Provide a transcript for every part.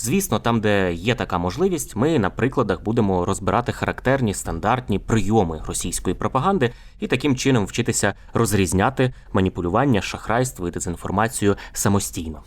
Звісно, там, де є така можливість, ми на прикладах будемо розбирати характерні стандартні прийоми російської пропаганди і таким чином вчитися розрізняти маніпулювання, шахрайство і дезінформацію самостійно.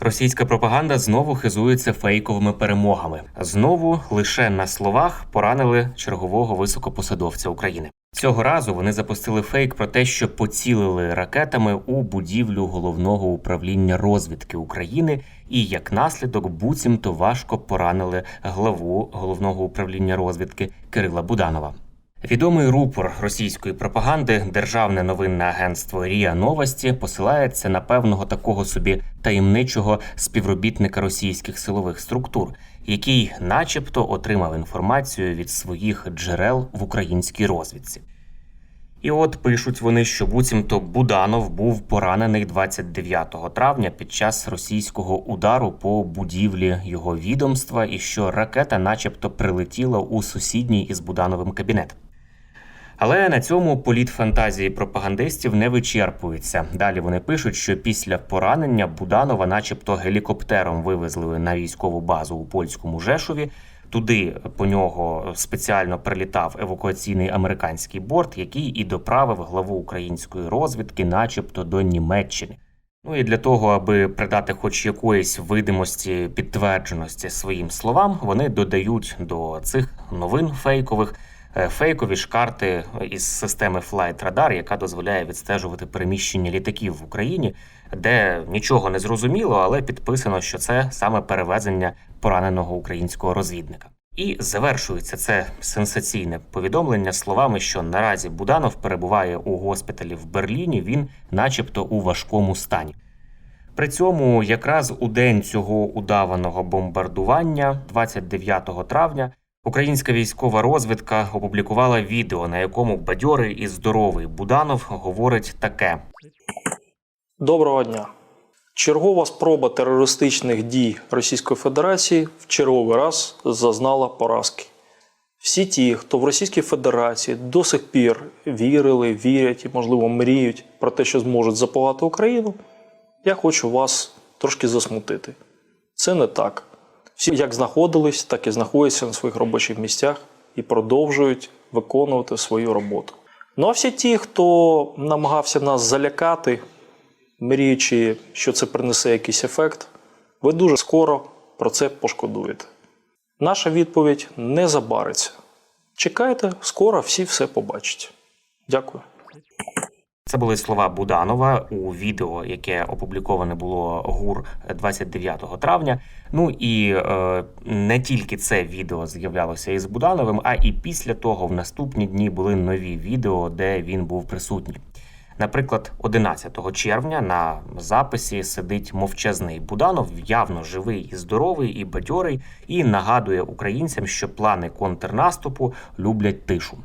Російська пропаганда знову хизується фейковими перемогами. Знову лише на словах поранили чергового високопосадовця України. Цього разу вони запустили фейк про те, що поцілили ракетами у будівлю головного управління розвідки України, і як наслідок буцімто важко поранили главу головного управління розвідки Кирила Буданова. Відомий рупор російської пропаганди, державне новинне агентство Ріа Новості посилається на певного такого собі таємничого співробітника російських силових структур, який, начебто, отримав інформацію від своїх джерел в українській розвідці. І от пишуть вони, що буцімто Буданов був поранений 29 травня під час російського удару по будівлі його відомства, і що ракета, начебто, прилетіла у сусідній із Будановим кабінет. Але на цьому політ фантазії пропагандистів не вичерпується. Далі вони пишуть, що після поранення Буданова, начебто, гелікоптером вивезли на військову базу у польському Жешові. Туди по нього спеціально прилітав евакуаційний американський борт, який і доправив главу української розвідки, начебто, до Німеччини. Ну і для того, аби придати хоч якоїсь видимості підтвердженості своїм словам, вони додають до цих новин фейкових фейкові ж карти із системи Flight Radar, яка дозволяє відстежувати переміщення літаків в Україні, де нічого не зрозуміло, але підписано, що це саме перевезення пораненого українського розвідника. І завершується це сенсаційне повідомлення словами, що наразі Буданов перебуває у госпіталі в Берліні. Він, начебто, у важкому стані. При цьому, якраз у день цього удаваного бомбардування, 29 травня, українська військова розвідка опублікувала відео, на якому бадьорий і здоровий Буданов говорить таке: Доброго дня. Чергова спроба терористичних дій Російської Федерації в черговий раз зазнала поразки. Всі ті, хто в Російській Федерації до сих пір вірили, вірять і, можливо, мріють про те, що зможуть запугати Україну, я хочу вас трошки засмутити. Це не так. Всі як знаходились, так і знаходяться на своїх робочих місцях і продовжують виконувати свою роботу. Ну а всі ті, хто намагався нас залякати, мріючи, що це принесе якийсь ефект, ви дуже скоро про це пошкодуєте. Наша відповідь не забариться. Чекайте, скоро всі все побачать. Дякую. Це були слова Буданова у відео, яке опубліковане було ГУР 29 травня. Ну і е, не тільки це відео з'являлося із Будановим, а і після того в наступні дні були нові відео, де він був присутній. Наприклад, 11 червня на записі сидить мовчазний Буданов, явно живий і здоровий, і бадьорий, і нагадує українцям, що плани контрнаступу люблять тишу.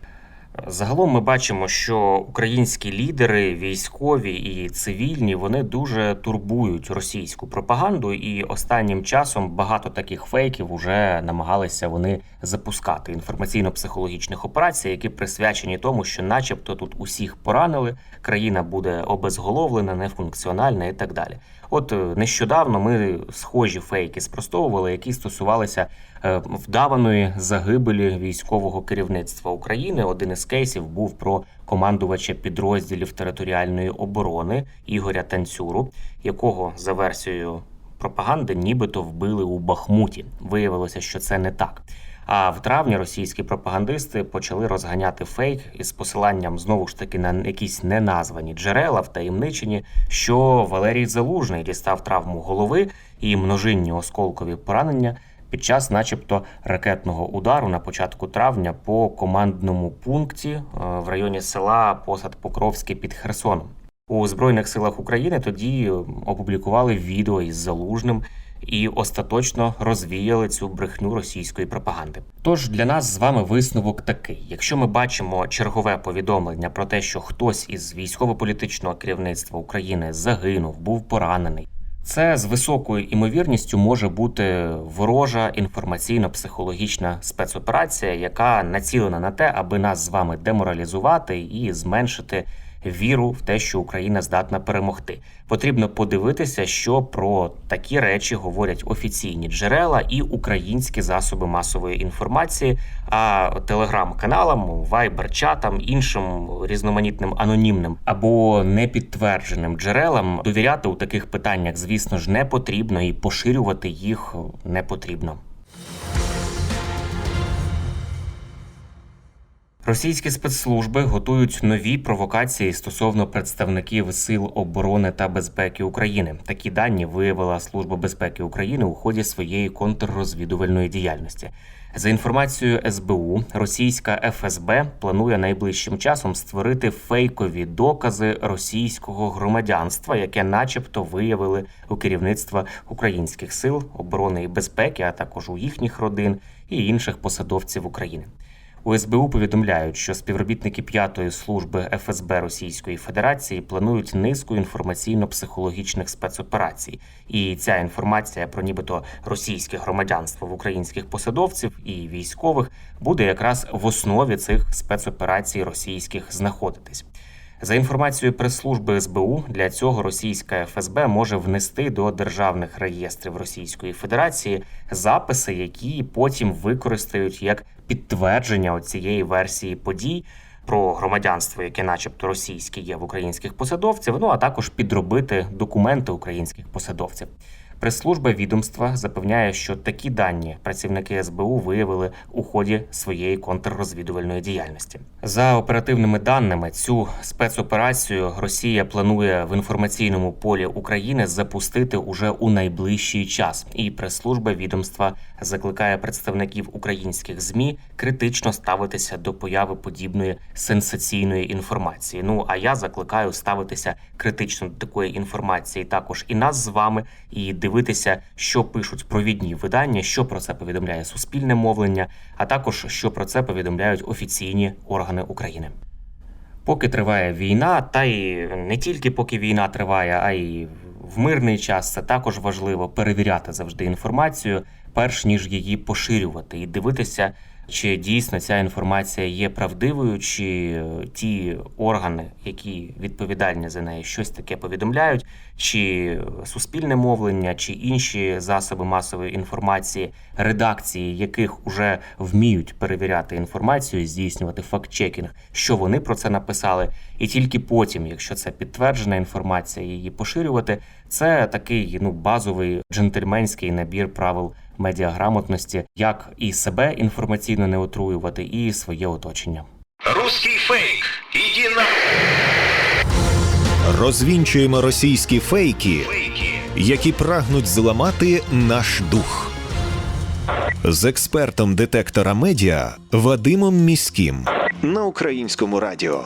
Загалом ми бачимо, що українські лідери, військові і цивільні, вони дуже турбують російську пропаганду, і останнім часом багато таких фейків вже намагалися вони запускати інформаційно-психологічних операцій, які присвячені тому, що, начебто, тут усіх поранили, країна буде обезголовлена, нефункціональна і так далі. От е, нещодавно ми схожі фейки спростовували, які стосувалися е, вдаваної загибелі військового керівництва України. Один із кейсів був про командувача підрозділів територіальної оборони Ігоря Танцюру, якого за версією пропаганди нібито вбили у Бахмуті. Виявилося, що це не так. А в травні російські пропагандисти почали розганяти фейк із посиланням знову ж таки на якісь неназвані джерела втаємничені, що Валерій Залужний дістав травму голови і множинні осколкові поранення під час, начебто, ракетного удару на початку травня по командному пункті е, в районі села Посад Покровське під Херсоном. У Збройних силах України тоді опублікували відео із залужним і остаточно розвіяли цю брехню російської пропаганди. Тож для нас з вами висновок такий: якщо ми бачимо чергове повідомлення про те, що хтось із військово-політичного керівництва України загинув, був поранений. Це з високою імовірністю може бути ворожа інформаційно-психологічна спецоперація, яка націлена на те, аби нас з вами деморалізувати і зменшити віру в те, що Україна здатна перемогти. Потрібно подивитися, що про такі речі говорять офіційні джерела і українські засоби масової інформації. А телеграм-каналам, вайбер-чатам, іншим різноманітним анонімним або непідтвердженим джерелам довіряти у таких питаннях, звісно ж, не потрібно, і поширювати їх не потрібно. Російські спецслужби готують нові провокації стосовно представників сил оборони та безпеки України. Такі дані виявила Служба безпеки України у ході своєї контррозвідувальної діяльності. За інформацією СБУ, російська ФСБ планує найближчим часом створити фейкові докази російського громадянства, яке, начебто, виявили у керівництва українських сил оборони і безпеки, а також у їхніх родин і інших посадовців України. У СБУ повідомляють, що співробітники п'ятої служби ФСБ Російської Федерації планують низку інформаційно-психологічних спецоперацій, і ця інформація про нібито російське громадянство в українських посадовців і військових буде якраз в основі цих спецоперацій російських знаходитись. За інформацією прес-служби СБУ, для цього російська ФСБ може внести до державних реєстрів Російської Федерації записи, які потім використають як підтвердження цієї версії подій про громадянство, яке, начебто, російське є в українських посадовців. Ну а також підробити документи українських посадовців. Прес-служба відомства запевняє, що такі дані працівники СБУ виявили у ході своєї контррозвідувальної діяльності. За оперативними даними, цю спецоперацію Росія планує в інформаційному полі України запустити уже у найближчий час. І прес-служба відомства закликає представників українських змі критично ставитися до появи подібної сенсаційної інформації. Ну а я закликаю ставитися критично до такої інформації також і нас з вами, і дивитися, що пишуть провідні видання, що про це повідомляє суспільне мовлення, а також що про це повідомляють офіційні органи України. Поки триває війна, та й не тільки поки війна триває, а й в мирний час це також важливо перевіряти завжди інформацію, перш ніж її поширювати, і дивитися, чи дійсно ця інформація є правдивою, чи е, ті органи, які відповідальні за неї, щось таке повідомляють, чи суспільне мовлення, чи інші засоби масової інформації, редакції, яких уже вміють перевіряти інформацію, здійснювати факт-чекінг, що вони про це написали, і тільки потім, якщо це підтверджена інформація, її поширювати. Це такий ну базовий джентльменський набір правил медіаграмотності, як і себе інформаційно не отруювати, і своє оточення. Русский фейк. Иди на Розвінчуємо російські фейки, фейки. які прагнуть зламати наш дух. З експертом детектора медіа Вадимом Міським на українському радіо.